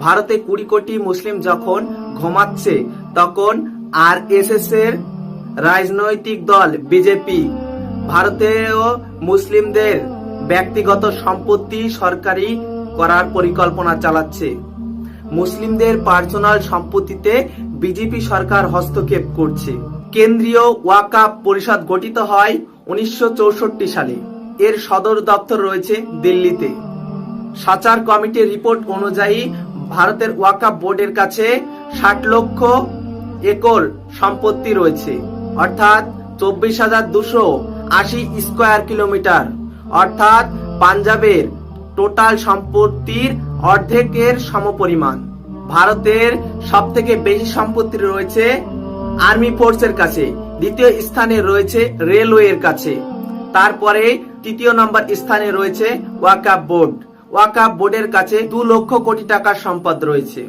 ভারতে কুড়ি কোটি মুসলিম যখন ঘুমাচ্ছে, তখন আর এর রাজনৈতিক দল বিজেপি, ভারতেও মুসলিমদের ব্যক্তিগত সম্পত্তি সরকারি করার পরিকল্পনা চালাচ্ছে। মুসলিমদের পার্সোনাল সম্পত্তিতে বিজেপি সরকার হস্তক্ষেপ করছে। কেন্দ্রীয় ওয়াকাপ পরিষদ গঠিত হয় উনিশশো চৌষট্টি সালে। এর সদর দপ্তর রয়েছে দিল্লিতে। সাচার কমিটির রিপোর্ট অনুযায়ী ভারতের ওয়াকাপ বোর্ডের কাছে ষাট লক্ষ একর সম্পত্তি রয়েছে। অর্থাৎ চব্বিশ হাজার দুশো আশি স্কোয়ার কিলোমিটার। অর্থাৎ পাঞ্জাবের টোটাল সম্পত্তির অর্ধেকের সমপরিমাণ। ভারতের সব থেকে বেশি সম্পত্তি রয়েছে আর্মি ফোর্সের কাছে। দ্বিতীয় স্থানে রয়েছে রেলওয়ের কাছে। তারপরে তৃতীয় নম্বর স্থানে রয়েছে ওয়াকাপ বোর্ড। ওয়াকাপ বোর্ডের কাছে দু লক্ষ কোটি টাকার সম্পদ রয়েছে।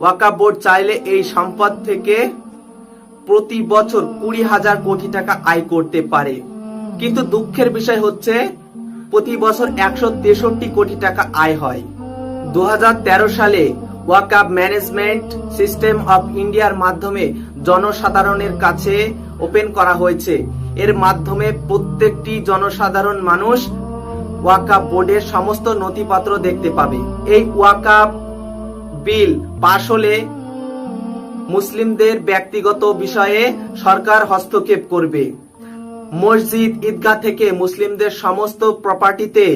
ওয়াকাপ বোর্ড চাইলে এই সম্পদ থেকে প্রতি বছর কুড়ি হাজার কোটি টাকা আয় করতে পারে। কিন্তু দুঃখের বিষয় হচ্ছে, প্রতি বছর একশো তেষট্টি কোটি টাকা আয় হয়। দু হাজার তেরো সালে ওয়াকাপ ম্যানেজমেন্ট সিস্টেম অফ ইন্ডিয়ার মাধ্যমে জনসাধারণের কাছে ওপেন করা হয়েছে। এর মাধ্যমে প্রত্যেকটি জনসাধারণ মানুষ ওয়াকাপ বোর্ডের সমস্ত নথিপত্র দেখতে পাবে। এই ওয়াকাপ বিল পাশ হলে মুসলিমদের ব্যক্তিগত বিষয়ে সরকার হস্তক্ষেপ করবে। মসজিদ ঈদগাহ থেকে মুসলিমদের সমস্ত প্রপার্টিতে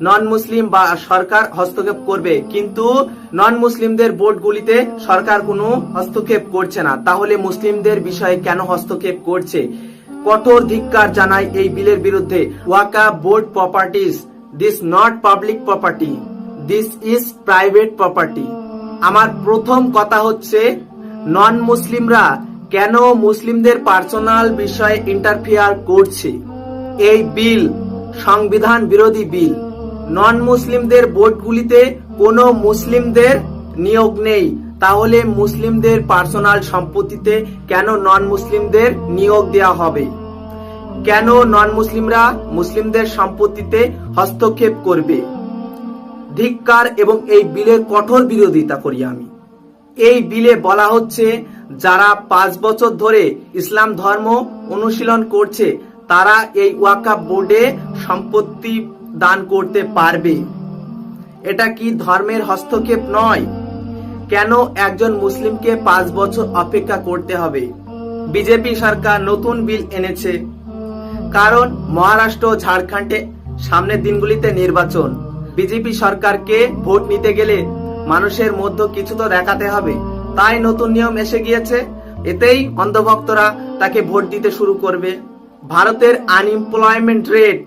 নন মুসলিম বা সরকার হস্তক্ষেপ করবে। কিন্তু নন মুসলিমদের বোর্ডগুলিতে সরকার কোনো হস্তক্ষেপ করছে না। তাহলে মুসলিমদের বিষয়ে কেন হস্তক্ষেপ করছে? কঠোর ধিক্কার জানায় এই বিলের বিরুদ্ধে। Waqf board properties this not public property this is private property আমার প্রথম কথা হচ্ছে নন মুসলিমরা কেন মুসলিমদের পার্সোনাল বিষয়ে ইন্টারফিয়ার করছে? এই বিল, সংবিধান বিরোধী বিল। নন মুসলিমদের ভোটগুলিতে কোনো মুসলিমদের নিয়োগ নেই। তাহলে মুসলিমদের পার্সোনাল সম্পত্তিতে কেন নন মুসলিমদের নিয়োগ দেওয়া হবে? কেন নন মুসলিমরা মুসলিমদের সম্পত্তিতে হস্তক্ষেপ করবে? ধিক্কার এবং এই বিলের কঠোর বিরোধিতা করি আমি। এই বিলে বলা হচ্ছে, যারা পাঁচ বছর ধরে ইসলাম ধর্ম অনুশীলন করছে, তারা এই ওয়াকাব বোর্ডে সম্পত্তি দান করতে পারবে। এটা কি ধর্মের হস্তক্ষেপ নয়? কেন একজন মুসলিমকে পাঁচ বছর অপেক্ষা করতে হবে? বিজেপি সরকার নতুন বিল এনেছে। কারণ মহারাষ্ট্র ঝাড়খণ্ডে সামনের দিনগুলিতে নির্বাচন। বিজেপি সরকারকে ভোট নিতে গেলে মানুষের মধ্যে কিছু তো দেখাতে হবে। তাই নতুন নিয়ম এসে গিয়েছে। এতেই অন্ধভক্তরা তাকে ভোট দিতে শুরু করবে। ভারতের আনএমপ্লয়মেন্ট রেট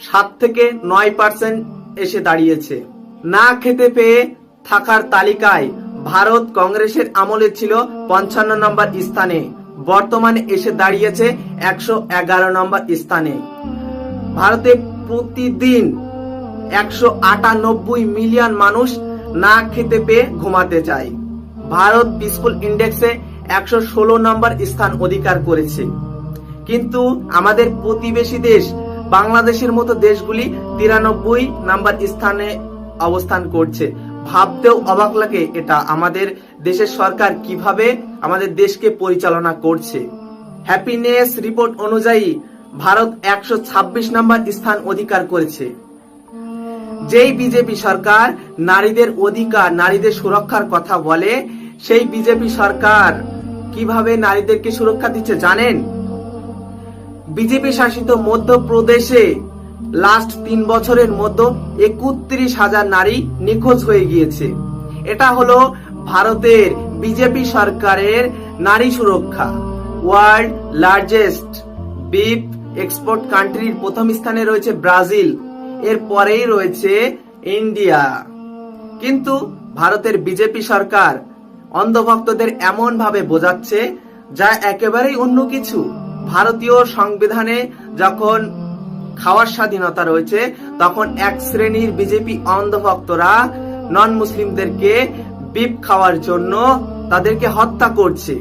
সাত থেকে নয় পার্সেন্ট এসে দাঁড়িয়েছে। না খেতে পেয়ে থাকার তালিকায় ভারত কংগ্রেসের আমলে ছিল পঞ্চান্ন নম্বর স্থানে। বর্তমানে এসে দাঁড়িয়েছে একশো এগারো নম্বর স্থানে। ভারতে প্রতিদিন একশো আটানব্বই মিলিয়ন মানুষ না খেতে পেয়ে ঘুমাতে চায়। ভারত পিসফুল ইন্ডেক্সে একশো ষোলো নম্বর স্থান অধিকার করেছে। কিন্তু আমাদের প্রতিবেশী দেশ, বাংলাদেশের মতো দেশগুলি তিরানব্বই নাম্বার স্থানে অবস্থান করছে। ভাবতেও অবাক লাগে এটা। আমাদের দেশের সরকার কীভাবে আমাদের দেশকে পরিচালনা করছে। হ্যাপিনেস রিপোর্ট অনুযায়ী ভারত একশো ছাব্বিশ নাম্বার স্থান অধিকার করেছে। যেই বিজেপি সরকার নারীদের অধিকার, নারীদের সুরক্ষার কথা বলে, সেই বিজেপি সরকার কীভাবে নারীদেরকে সুরক্ষা দিচ্ছে জানেন? বিজেপি শাসিত মধ্যপ্রদেশে লাস্ট তিন বছরের মধ্যে একত্রিশ হাজার নারী নিখোঁজ হয়ে গিয়েছে। এটা হলো ভারতের বিজেপি সরকারের নারী সুরক্ষা। ওয়ার্ল্ড লার্জেস্ট বিপ এক্সপোর্ট কান্ট্রির প্রথম স্থানে রয়েছে ব্রাজিল, এর পরেই রয়েছে ইন্ডিয়া। কিন্তু ভারতের বিজেপি সরকার অন্ধভক্তদের এমন ভাবে বোঝাচ্ছে, যা একেবারেই অন্য কিছু। ভারতীয় সংবিধানে যখন খাওয়ার স্বাধীনতা রয়েছে, তখন এক শ্রেণির বিজেপি অন্ধভক্তরা নন মুসলিমদেরকে বিপ খাওয়ার জন্য তাদেরকে হত্যা করছে।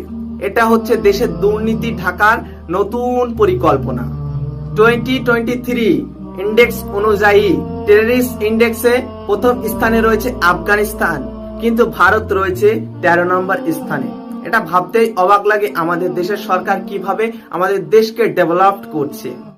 এটা হচ্ছে দেশের দুর্নীতি ঢাকার নতুন পরিকল্পনা। টোয়েন্টি টোয়েন্টি থ্রি ইন্ডেক্স অনুযায়ী টেররিস্ট ইন্ডেক্সে প্রথম স্থানে রয়েছে আফগানিস্তান, কিন্তু ভারত রয়েছে তেরো নম্বর স্থানে। এটা ভাবতেই অবাক লাগে আমাদের দেশের সরকার কীভাবে আমাদের দেশকে ডেভেলপ করছে।